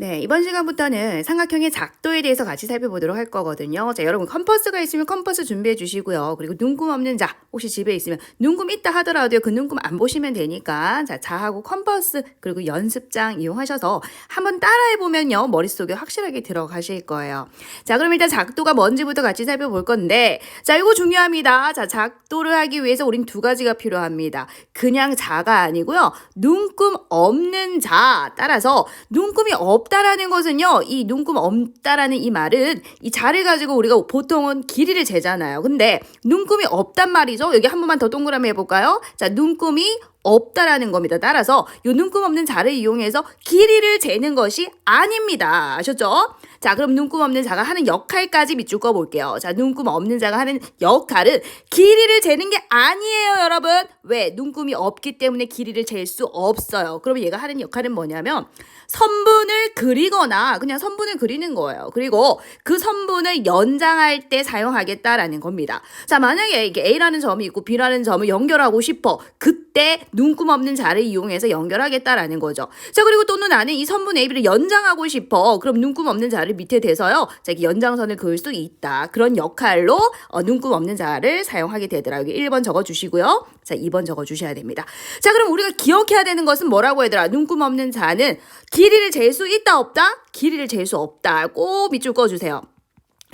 네, 이번 시간부터는 삼각형의 작도에 대해서 같이 살펴보도록 할 거거든요. 자, 여러분 컴퍼스가 있으면 컴퍼스 준비해 주시고요. 그리고 눈금 없는 자, 혹시 집에 있으면 눈금 있다 하더라도요. 그 눈금 안 보시면 되니까 자, 자하고 컴퍼스 그리고 연습장 이용하셔서 한번 따라해 보면요. 머릿속에 확실하게 들어가실 거예요. 자, 그럼 일단 작도가 뭔지부터 같이 살펴볼 건데 자, 이거 중요합니다. 자, 작도를 하기 위해서 우린 두 가지가 필요합니다. 그냥 자가 아니고요. 눈금 없는 자. 따라서 눈금이 없 다라는 것은요. 이 눈금 없다라는 이 말은 이 자를 가지고 우리가 보통은 길이를 재잖아요. 근데 눈금이 없단 말이죠. 여기 한 번만 더 동그라미 해볼까요? 자, 눈금이 없다라는 겁니다. 따라서 이 눈금 없는 자를 이용해서 길이를 재는 것이 아닙니다. 아셨죠? 자, 그럼 눈금 없는 자가 하는 역할까지 밑줄 거 볼게요. 자, 눈금 없는 자가 하는 역할은 길이를 재는 게 아니에요, 여러분. 왜? 눈금이 없기 때문에 길이를 잴 수 없어요. 그러면 얘가 하는 역할은 뭐냐면 선분을 그리거나 그냥 선분을 그리는 거예요. 그리고 그 선분을 연장할 때 사용하겠다라는 겁니다. 자, 만약에 이게 A라는 점이 있고 B라는 점을 연결하고 싶어. 그때 눈금 없는 자를 이용해서 연결하겠다라는 거죠. 자, 그리고 또는 나는 이 선분 AB를 연장하고 싶어. 그럼 눈금 없는 자를 밑에 대서요. 자, 이렇게 연장선을 그을 수 있다. 그런 역할로 어, 눈금 없는 자를 사용하게 되더라. 여기 1번 적어 주시고요. 자, 2번 적어 주셔야 됩니다. 자, 그럼 우리가 기억해야 되는 것은 뭐라고 얘들아? 눈금 없는 자는 길이를 잴 수 있다 없다? 길이를 잴 수 없다. 꼭 밑줄 그어 주세요.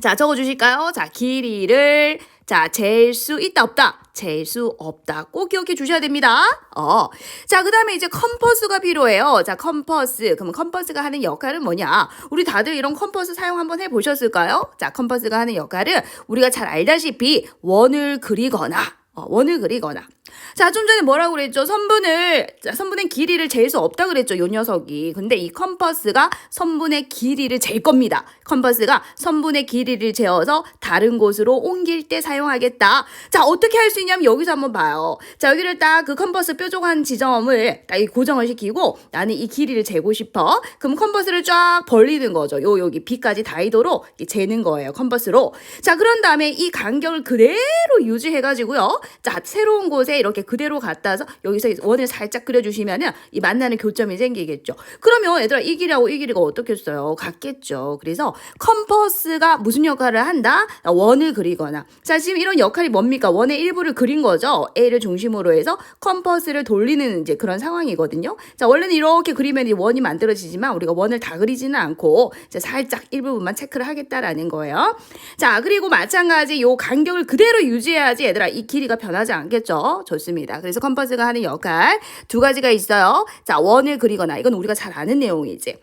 자, 적어 주실까요? 자, 길이를 자, 잴 수 있다 없다. 잴수 없다. 꼭 기억해 주셔야 됩니다. 어. 자, 그 다음에 이제 컴퍼스가 필요해요. 자, 컴퍼스. 그럼 컴퍼스가 하는 역할은 뭐냐? 우리 다들 이런 컴퍼스 사용 한번 해 보셨을까요? 자, 컴퍼스가 하는 역할은 우리가 잘 알다시피 원을 그리거나 어, 원을 그리거나. 자, 좀 전에 뭐라고 그랬죠? 선분을, 자, 선분의 길이를 잴 수 없다 그랬죠, 요 녀석이. 근데 이 컴퍼스가 선분의 길이를 잴 겁니다. 컴퍼스가 선분의 길이를 재어서 다른 곳으로 옮길 때 사용하겠다. 자, 어떻게 할 수 있냐면 여기서 한번 봐요. 자, 여기를 딱 그 컴퍼스 뾰족한 지점을 딱이 고정을 시키고 나는 이 길이를 재고 싶어. 그럼 컴퍼스를 쫙 벌리는 거죠. 요, 여기 B까지 닿이도록 이 재는 거예요, 컴퍼스로. 자, 그런 다음에 이 간격을 그대로 유지해가지고요. 자, 새로운 곳에 이렇게 그대로 갖다 서 여기서 원을 살짝 그려주시면은 이 만나는 교점이 생기겠죠. 그러면 얘들아 이 길이하고 이 길이가 어떻겠어요? 같겠죠. 그래서 컴퍼스가 무슨 역할을 한다? 원을 그리거나. 자, 지금 이런 역할이 뭡니까? 원의 일부를 그린 거죠. A를 중심으로 해서 컴퍼스를 돌리는 이제 그런 상황이거든요. 자, 원래는 이렇게 그리면 이 원이 만들어지지만 우리가 원을 다 그리지는 않고 이제 살짝 일부분만 체크를 하겠다라는 거예요. 자, 그리고 마찬가지 요 간격을 그대로 유지해야지 얘들아 이 길이가 변하지 않겠죠. 좋습니다. 그래서 컴퍼스가 하는 역할 두 가지가 있어요. 자, 원을 그리거나 이건 우리가 잘 아는 내용이지.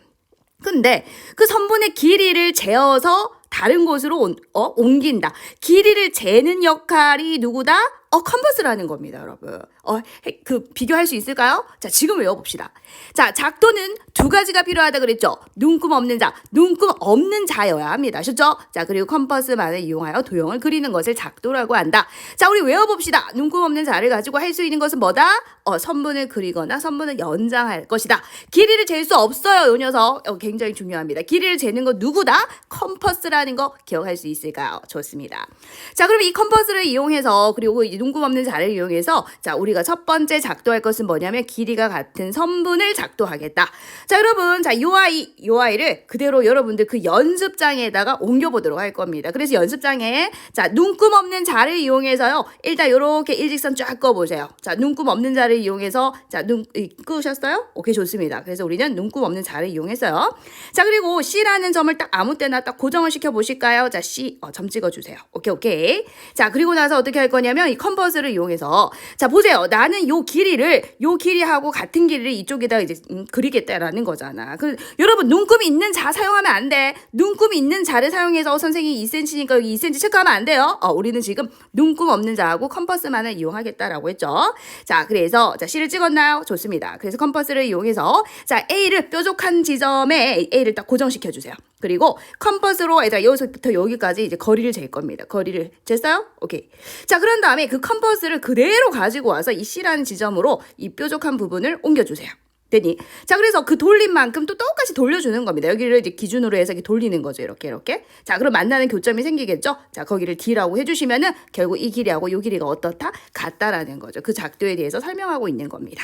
근데 그 선분의 길이를 재어서 다른 곳으로 온, 어, 옮긴다. 길이를 재는 역할이 누구다? 어, 컴퍼스라는 겁니다, 여러분. 어, 해- 그, 비교할 수 있을까요? 자, 지금 외워봅시다. 자, 작도는 두 가지가 필요하다 그랬죠? 눈금 없는 자, 눈금 없는 자여야 합니다. 아셨죠? 자, 그리고 컴퍼스만을 이용하여 도형을 그리는 것을 작도라고 한다. 자, 우리 외워봅시다. 눈금 없는 자를 가지고 할 수 있는 것은 뭐다? 어, 선분을 그리거나 선분을 연장할 것이다. 길이를 잴 수 없어요, 요 녀석. 어, 굉장히 중요합니다. 길이를 재는 건 누구다? 컴퍼스라는 거 기억할 수 있을까요? 좋습니다. 자, 그럼 이 컴퍼스를 이용해서 그리고 이 눈금 없는 자를 이용해서 자, 우리 가 첫 번째 작도할 것은 뭐냐면 길이가 같은 선분을 작도하겠다. 자, 여러분, 자, 요 아이, 요 아이를 그대로 여러분들 그 연습장에다가 옮겨보도록 할 겁니다. 그래서 연습장에 자, 눈금 없는 자를 이용해서요. 일단 요렇게 일직선 쫙 꺼보세요. 자, 눈금 없는 자를 이용해서 자, 눈, 이, 끄셨어요? 오케이, 좋습니다. 그래서 우리는 눈금 없는 자를 이용했어요. 자, 그리고 C라는 점을 딱 아무 때나 딱 고정을 시켜 보실까요? 자, C, 어, 점 찍어주세요. 오케이, 오케이. 자, 그리고 나서 어떻게 할 거냐면 이 컨버스를 이용해서 자, 보세요. 나는 요 길이를 요 길이하고 같은 길이를 이쪽에다 이제 음, 그리겠다라는 거잖아. 그, 여러분, 눈금이 있는 자 사용하면 안 돼. 눈금이 있는 자를 사용해서 선생님이 2cm니까 여기 2cm 체크하면 안 돼요. 어, 우리는 지금 눈금 없는 자하고 컴퍼스만을 이용하겠다라고 했죠. 자, 그래서 자, C를 찍었나요? 좋습니다. 그래서 컴퍼스를 이용해서 자, A를 뾰족한 지점에 A를 딱 고정시켜 주세요. 그리고 컴퍼스로 얘들아 여기서부터 여기까지 이제 거리를 잴 겁니다. 거리를 쟀어요? 오케이. 자, 그런 다음에 그 컴퍼스를 그대로 가지고 와서 이 C라는 지점으로 이 뾰족한 부분을 옮겨 주세요. 되니. 자, 그래서 그 돌린 만큼 또 똑같이 돌려주는 겁니다. 여기를 이제 기준으로 해서 이렇게 돌리는 거죠. 이렇게, 이렇게. 자, 그럼 만나는 교점이 생기겠죠? 자, 거기를 D라고 해주시면은 결국 이 길이하고 이 길이가 어떻다? 같다라는 거죠. 그 작도에 대해서 설명하고 있는 겁니다.